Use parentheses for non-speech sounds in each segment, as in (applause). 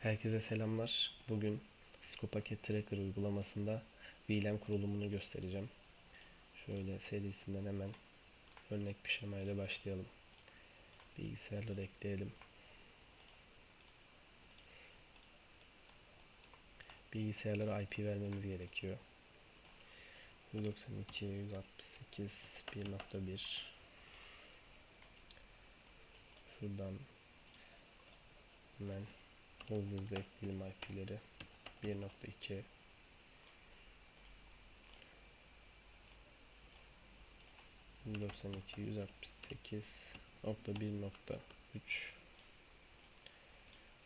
Herkese selamlar. Bugün Scopaket Tracker uygulamasında VLAN kurulumunu göstereceğim. Şöyle serisinden hemen örnek bir şemayla başlayalım. Bilgisayarları ekleyelim. Bilgisayarlara IP vermemiz gerekiyor. 192, 168, 1.1 Şuradan hemen hızlı hızlı ekleyelim IP'leri. 1.2 192 168 nokta 1.3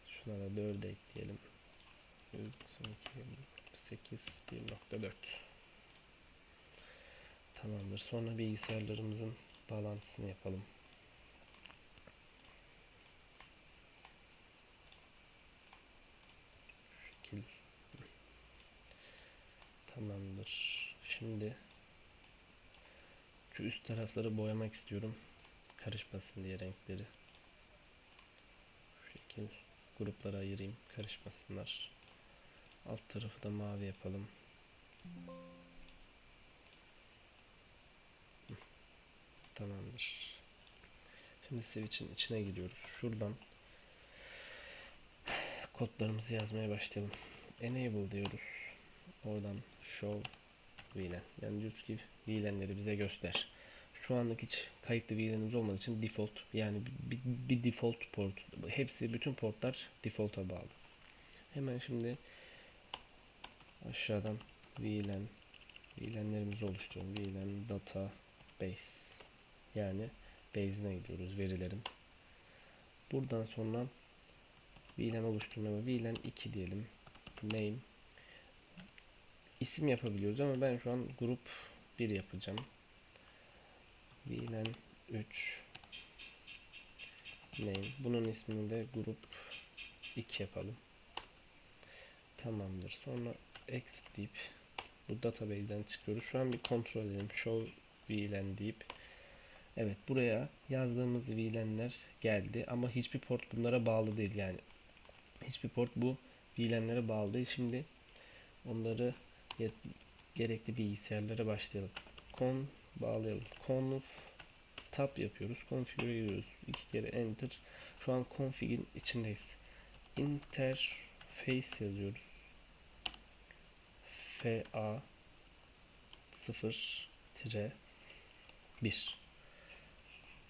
Şuna da 4 ekleyelim. 192 168 1.4 Tamamdır. Sonra bilgisayarlarımızın bağlantısını yapalım. şekil tamamdır. Şimdi şu üst tarafları boyamak istiyorum. Karışmasın diye renkleri. Şu şekil gruplara ayırayım. Karışmasınlar. Alt tarafı da mavi yapalım. Tamamdır. Şimdi switch'in içine giriyoruz. Şuradan kodlarımızı yazmaya başlayalım. Enable diyoruz. Oradan show VLAN. Yani diyoruz ki VLAN'leri bize göster. Şu anlık hiç kayıtlı VLAN'ımız olmadığı için default yani bir, bir default port. Hepsi bütün portlar default'a bağlı. Hemen şimdi aşağıdan VLAN VLAN'lerimizi oluşturalım. VLAN data base yani base'ine gidiyoruz verilerin. Buradan sonra VLAN oluşturma ve VLAN 2 diyelim. Name isim yapabiliyoruz ama ben şu an grup 1 yapacağım. VLAN 3 name. Bunun ismini de grup 2 yapalım. Tamamdır. Sonra exit deyip bu database'den çıkıyoruz. Şu an bir kontrol edelim. Show VLAN deyip Evet buraya yazdığımız VLAN'ler geldi ama hiçbir port bunlara bağlı değil yani hiçbir port bu VLAN'lere bağlı değil. Şimdi onları gerekli bilgisayarlara başlayalım. Con bağlayalım. Conf tab yapıyoruz. Configure'e giriyoruz. İki kere enter. Şu an config'in içindeyiz. Interface yazıyoruz. FA 0 1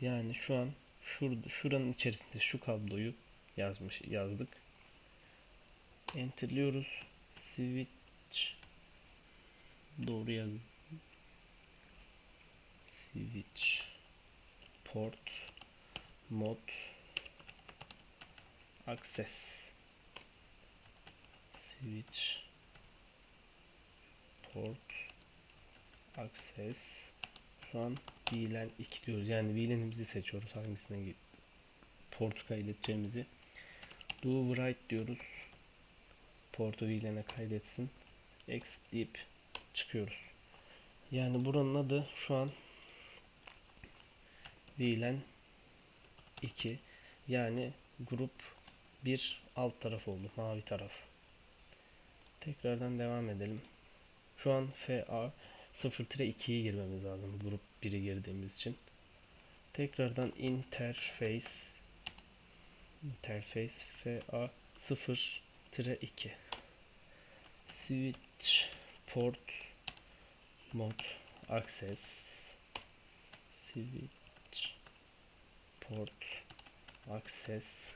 yani şu an şurada şuranın içerisinde şu kabloyu yazmış yazdık. Enterliyoruz. Switch doğru yaz. Switch port mod access switch port access şu an VLAN 2 diyoruz. Yani VLAN'imizi seçiyoruz. Hangisine port kaydedeceğimizi. Do write diyoruz. Portu VLAN'e kaydetsin. Exit deyip çıkıyoruz. Yani buranın adı şu an VLAN 2 yani grup bir alt taraf oldu. Mavi taraf. Tekrardan devam edelim. Şu an FA 0-2'yi girmemiz lazım grup 1'i girdiğimiz için. Tekrardan interface interface FA 0-2 switch port mod access switch port access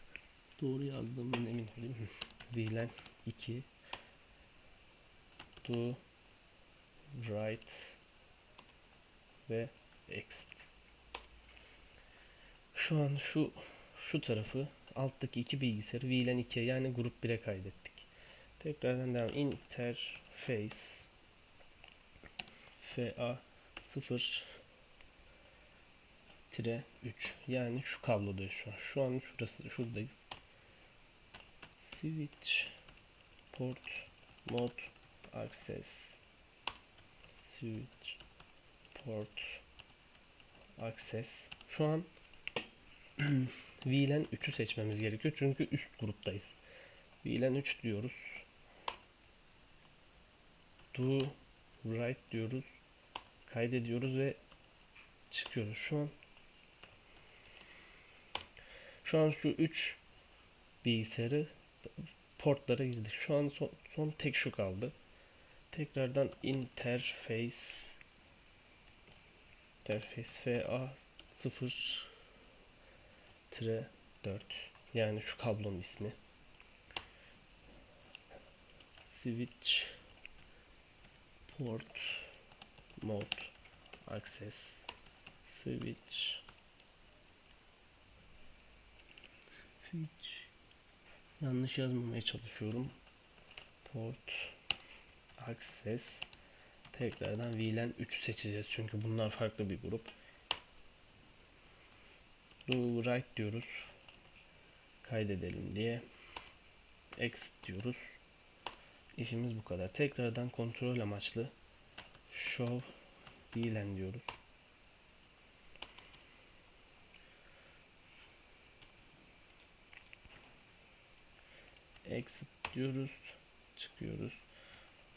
doğru yazdığımdan emin olayım. VLAN 2 do write ve exit. Şu an şu şu tarafı alttaki iki bilgisayarı VLAN 2'ye yani grup 1'e kaydettik. Tekrardan devam. Interface FA 0 tire 3 yani şu kablodayız şu an. Şu an şurası şuradayız. Switch port mod access switch port access şu an (clears throat) VLAN 3'ü seçmemiz gerekiyor çünkü üst gruptayız. VLAN 3 diyoruz. Do write diyoruz. Kaydediyoruz ve çıkıyoruz. Şu an şu an şu 3 bilgisayarı portlara girdik. Şu an son, son tek şu kaldı. Tekrardan interface interface FA 0 tire 4 yani şu kablonun ismi switch port mode. Access. Switch. Switch. Yanlış yazmamaya çalışıyorum. Port. Access. Tekrardan VLAN 3 seçeceğiz çünkü bunlar farklı bir grup. Do write diyoruz. Kaydedelim diye. Exit diyoruz. İşimiz bu kadar. Tekrardan kontrol amaçlı show VLAN diyoruz. Exit diyoruz çıkıyoruz.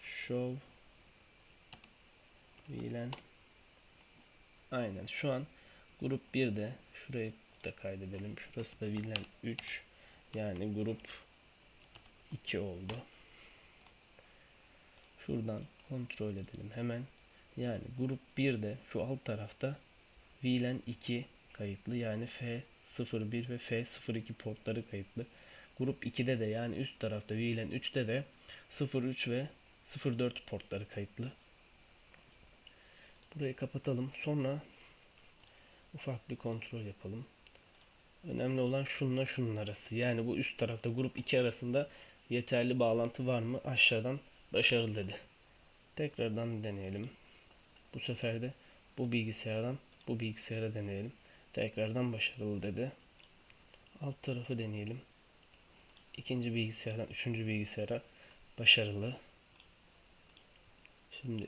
Show VLAN aynen şu an grup 1'de şurayı da kaydedelim. Şurası da VLAN 3 yani grup 2 oldu şuradan kontrol edelim hemen yani grup 1'de şu alt tarafta VLAN 2 kayıtlı yani F01 ve F02 portları kayıtlı Grup 2'de de yani üst tarafta VLAN 3'te de 03 ve 04 portları kayıtlı. Burayı kapatalım. Sonra ufak bir kontrol yapalım. Önemli olan şununla şunun arası. Yani bu üst tarafta grup 2 arasında yeterli bağlantı var mı? Aşağıdan başarılı dedi. Tekrardan deneyelim. Bu sefer de bu bilgisayardan bu bilgisayara deneyelim. Tekrardan başarılı dedi. Alt tarafı deneyelim ikinci bilgisayardan üçüncü bilgisayara başarılı. Şimdi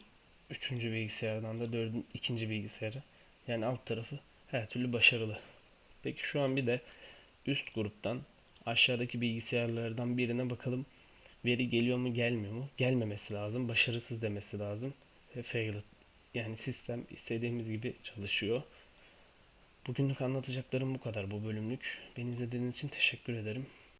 üçüncü bilgisayardan da dördüncü ikinci bilgisayara yani alt tarafı her türlü başarılı. Peki şu an bir de üst gruptan aşağıdaki bilgisayarlardan birine bakalım. Veri geliyor mu gelmiyor mu? Gelmemesi lazım. Başarısız demesi lazım. Ve failed. Yani sistem istediğimiz gibi çalışıyor. Bugünlük anlatacaklarım bu kadar bu bölümlük. Beni izlediğiniz için teşekkür ederim.